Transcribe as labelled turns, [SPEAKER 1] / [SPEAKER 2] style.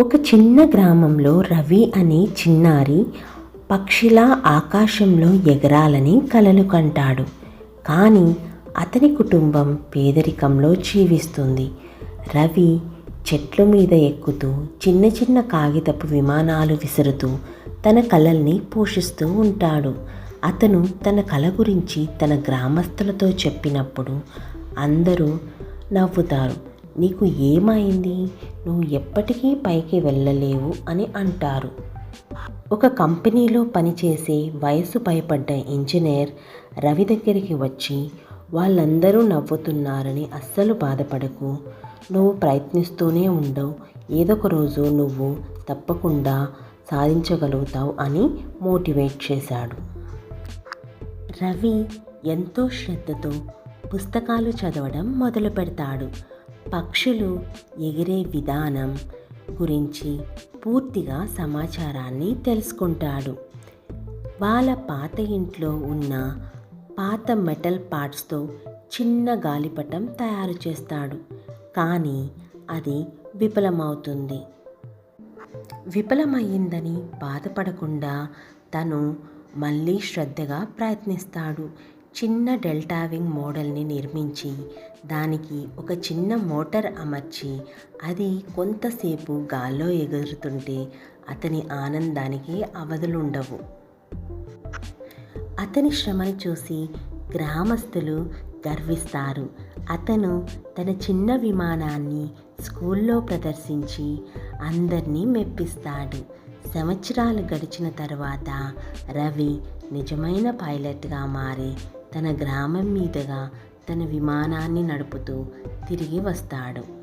[SPEAKER 1] ఒక చిన్న గ్రామంలో రవి అనే చిన్నారి పక్షిలా ఆకాశంలో ఎగరాలని కలలు కంటాడు. కానీ అతని కుటుంబం పేదరికంలో జీవిస్తుంది. రవి చెట్ల మీద ఎక్కుతూ చిన్న చిన్న కాగితపు విమానాలు విసురుతూ తన కలల్ని పోషిస్తూ ఉంటాడు. అతను తన కళ గురించి తన గ్రామస్తులతో చెప్పినప్పుడు అందరూ నవ్వుతారు. నీకు ఏమైంది? నువ్వు ఎప్పటికీ పైకి వెళ్ళలేవు అని అంటారు. ఒక కంపెనీలో పనిచేసే వయసు భయపడ్డ ఇంజనీర్ రవి దగ్గరికి వచ్చి వాళ్ళందరూ నవ్వుతున్నారని అస్సలు బాధపడకు. నువ్వు ప్రయత్నిస్తూనే ఉండవు. ఏదో ఒక రోజు నువ్వు తప్పకుండా సాధించగలుగుతావు అని మోటివేట్ చేశాడు. రవి ఎంతో శ్రద్ధతో పుస్తకాలు చదవడం మొదలు పెడతాడు పక్షులు ఎగిరే విధానం గురించి పూర్తిగా సమాచారాన్ని తెలుసుకుంటాడు. వాళ్ళ పాత ఇంట్లో ఉన్న పాత మెటల్ పార్ట్స్తో చిన్న గాలిపటం తయారు చేస్తాడు. కానీ అది విఫలమవుతుంది. విఫలమయ్యిందని బాధపడకుండా తను మళ్ళీ శ్రద్ధగా ప్రయత్నిస్తాడు. చిన్న డెల్టావింగ్ మోడల్ని నిర్మించి దానికి ఒక చిన్న మోటార్ అమర్చి అది కొంతసేపు గాల్లో ఎగురుతుంటే అతని ఆనందానికి అవధులుండవు. అతని శ్రమను చూసి గ్రామస్తులు గర్విస్తారు. అతను తన చిన్న విమానాన్ని స్కూల్లో ప్రదర్శించి అందరినీ మెప్పిస్తాడు. సంవత్సరాలు గడిచిన తర్వాత రవి నిజమైన పైలట్గా మారి తన గ్రామం మీదుగా తన విమానాన్ని నడుపుతూ తిరిగి వస్తాడు